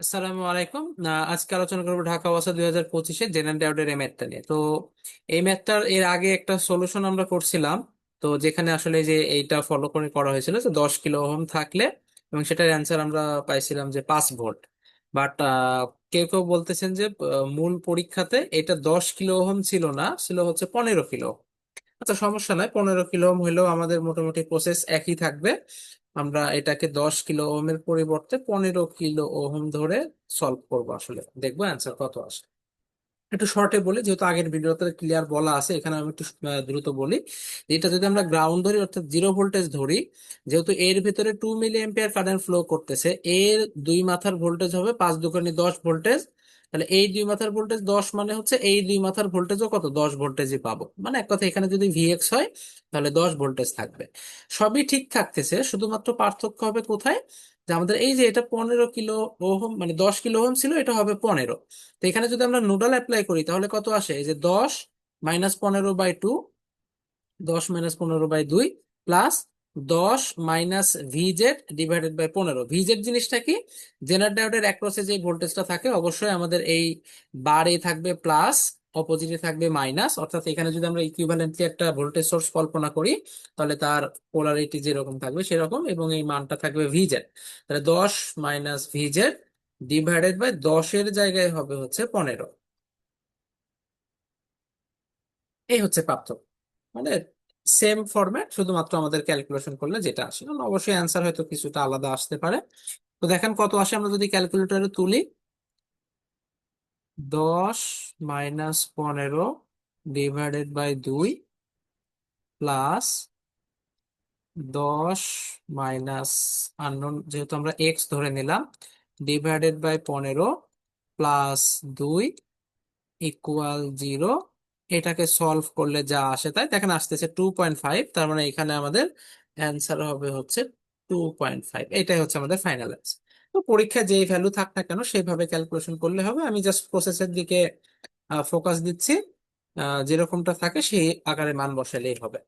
আসসালামু আলাইকুম। আজকে আলোচনা করব ঢাকা ওয়াসা দুই হাজার পঁচিশে জেনারেল ডাউটের এই ম্যাথটা নিয়ে। তো এই ম্যাথটার এর আগে একটা সলিউশন আমরা করছিলাম। তো যেখানে আসলে যে এইটা ফলো করে করা হয়েছিল যে দশ কিলো ওহম থাকলে এবং সেটার অ্যান্সার আমরা পাইছিলাম যে পাঁচ ভোল্ট। বাট কেউ কেউ বলতেছেন যে মূল পরীক্ষাতে এটা দশ কিলো ওহম ছিল না, ছিল হচ্ছে পনেরো কিলো আচ্ছা সমস্যা নাই, পনেরো কিলো ওহম হইলেও আমাদের মোটামুটি প্রসেস একই থাকবে। আমরা এটাকে দশ কিলো ওহমের পরিবর্তে পনেরো কিলো ওহম ধরে সলভ করব আসলে। দেখব অ্যান্সার কত আসে। একটু শর্টে বলি, যেহেতু আগের ভিডিওতে ক্লিয়ার বলা আছে, এখানে আমি একটু দ্রুত বলি। এটা যদি আমরা গ্রাউন্ড ধরি, অর্থাৎ জিরো ভোল্টেজ ধরি, যেহেতু এর ভিতরে two milliampere current flow করতেছে, এর দুই মাথার ভোল্টেজ হবে পাঁচ দুকানি দশ ভোল্টেজ তাহলে এই দুই মাথার ভোল্টেজ দশ মানে হচ্ছে এই দুই মাথার ভোল্টেজও কত? দশ ভোল্টেজই পাবো। মানে এক কথা, এখানে যদি ভিএক্স হয়, তাহলে দশ ভোল্টেজ থাকবে। সবই ঠিক থাকতেছে, শুধুমাত্র পার্থক্য হবে কোথায়? যে আমাদের এই যে এটা পনেরো কিলো ওহম মানে দশ কিলো ওহম ছিল, এটা হবে পনেরো। তো এখানে যদি আমরা নোডাল অ্যাপ্লাই করি, তাহলে কত আসে? এই যে দশ মাইনাস পনেরো বাই টু, দশ মাইনাস পনেরো বাই দুই প্লাস দশ minus V Z divided by পনেরো। ভিজেড জিনিসটা কি? জেনারেল ডায়োডের অ্যাক্রসে যে ভোল্টেজটা থাকে, অবশ্যই আমাদের এই বারে থাকবে প্লাস অপোজিটে থাকবে মাইনাস অর্থাৎ এখানে যদি আমরা ইকুইভ্যালেন্টলি একটা ভোল্টেজ সোর্স কল্পনা করি, তাহলে তার পোলারিটি যেরকম থাকবে সেরকম এবং এই মানটা থাকবে ভিজেড তাহলে দশ মাইনাস ভিজেড ডিভাইডেড বাই দশের জায়গায় হবে হচ্ছে পনেরো। এই হচ্ছে পার্থক্য। মানে সেম ফরম্যাট শুধুমাত্র আমাদের ক্যালকুলেশন করলে যেটা আসে অবশ্যই অ্যান্সার হয়তো কিছুটা আলাদা আসতে পারে। তো দেখেন কত আসে, আমরা যদি ক্যালকুলেটরে তুলি, দশ মাইনাস পনেরো ডিভাইডেড বাই দুই প্লাস দশ মাইনাস আননোন যেহেতু আমরা এক্স ধরে নিলাম ডিভাইডেড বাই পনেরো প্লাস দুই ইকুয়াল জিরো এটাকে সলভ করলে যা আসে, তাই? দেখেন আসতেছে টু পয়েন্ট ফাইভ তার মানে এখানে আমাদের অ্যান্সার হবে হচ্ছে টু পয়েন্ট ফাইভ এটাই হচ্ছে আমাদের ফাইনাল অ্যান্সার তো পরীক্ষা যেই ভ্যালু থাক না কেন, সেইভাবে ক্যালকুলেশন করলে হবে। আমি জাস্ট প্রসেসের দিকে ফোকাস দিচ্ছি। যেরকমটা থাকে সেই আকারে মান বসালেই হবে।